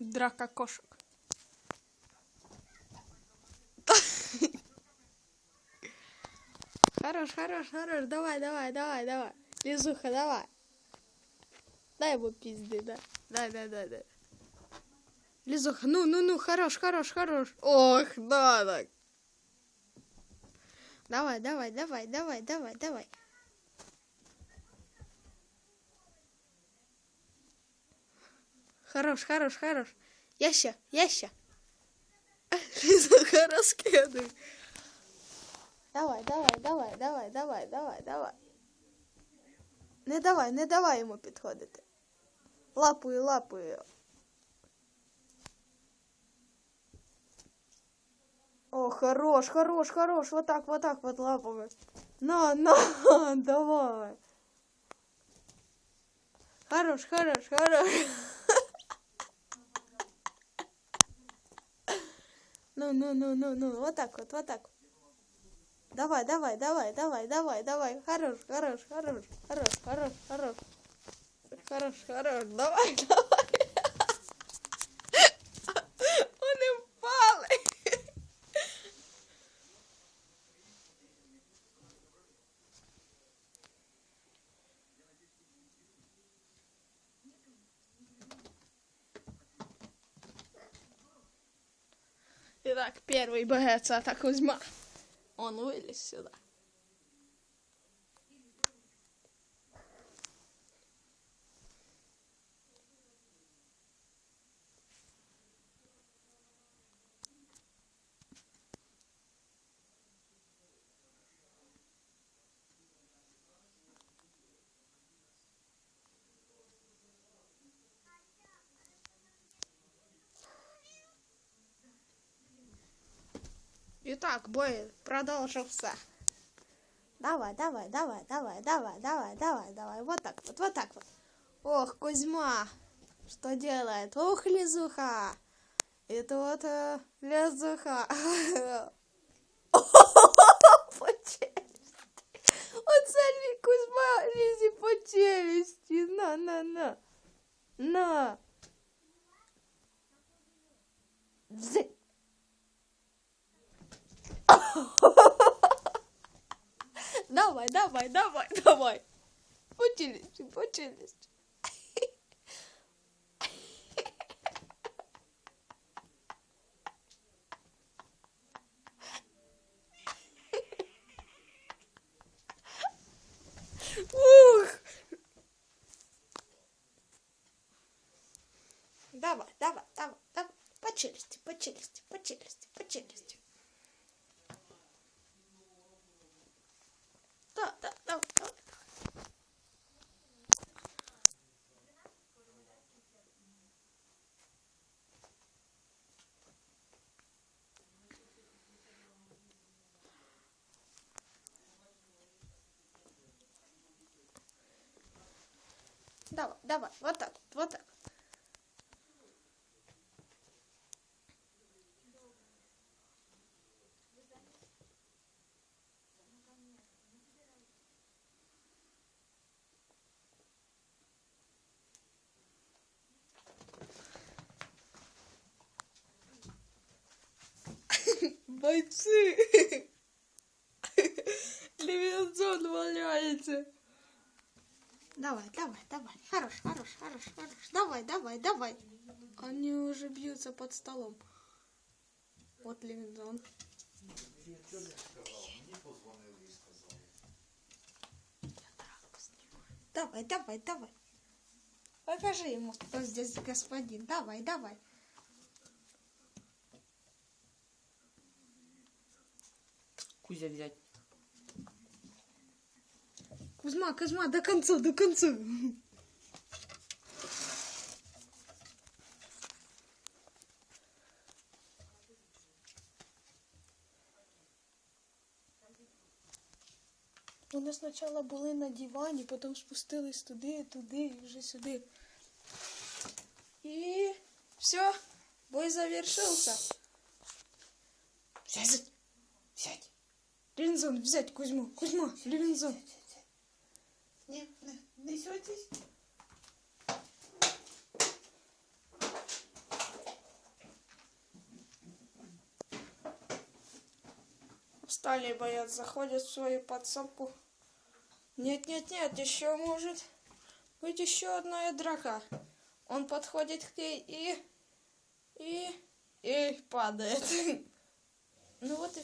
Драка кошек. Хорош, хорош, хорош. Давай, давай, давай, давай. Лизуха, давай. Дай ему пизды, да. Дай, дай, дай, дай. Лизуха, ну, ну, ну, хорош, хорош, хорош. Ох, да, так. Давай, давай, давай, давай, давай, давай. Хорош, хорош, хорош. Яща, яща. Лизуха, раскидывай. Давай, давай, давай, давай, давай, давай, давай. Не давай, не давай йому підходити. Лапою, лапою. О, хорош, хорош, хорош. Вот так, вот так вот лапами. На, на, давай. Хорош, хорош, хорош. Ну, ну, ну, ну, ну, вот так вот, вот так. Давай, давай, давай, давай, давай, давай. Хорош, хорош, хорош, хорош, хорош, хорош. Хорош, хорош, давай, давай. Вони впали. Итак, первый боец это Кузьма. Он вылез сюда. Итак, бой продолжился. Давай, давай, давай, давай, давай, давай, давай, давай. Вот так вот, вот так вот. Ох, Кузьма, что делает? Ох, Лизуха. Это вот э, Лизуха. По челюсти. Оце Лі- Кузьма Лізі по челюсті. На, на, на. На. Давай, давай, давай, давай. Челюсти. Ух. Давай, давай, давай, давай. По челюсти, по челюсти, по челюсти, по челюсти. Да, да, давай, давай. Давай, давай, вот так, вот, вот так. Бойцы! Левинсон валяется. Давай, давай, давай. Хорош, хорош, хорош, хорош. Давай, давай, давай. Они уже бьются под столом. Вот Левинсон. Давай, давай, давай. Покажи ему, кто здесь господин. Давай, давай. Кузя взять. Кузьма, Кузьма, до конца, до конца. Вони спочатку були на дивані, потім спустились туди, туди і вже сюди. І все, бой завершився. Сядь. Сядь. Левинзон, взять Кузьму. Кузьма, Левинзон. Не, несетесь? Встали, боят, заходят в свою подсобку. Нет-нет-нет, еще может быть еще одна драка. Он подходит к ней и... и... и падает. Ну вот и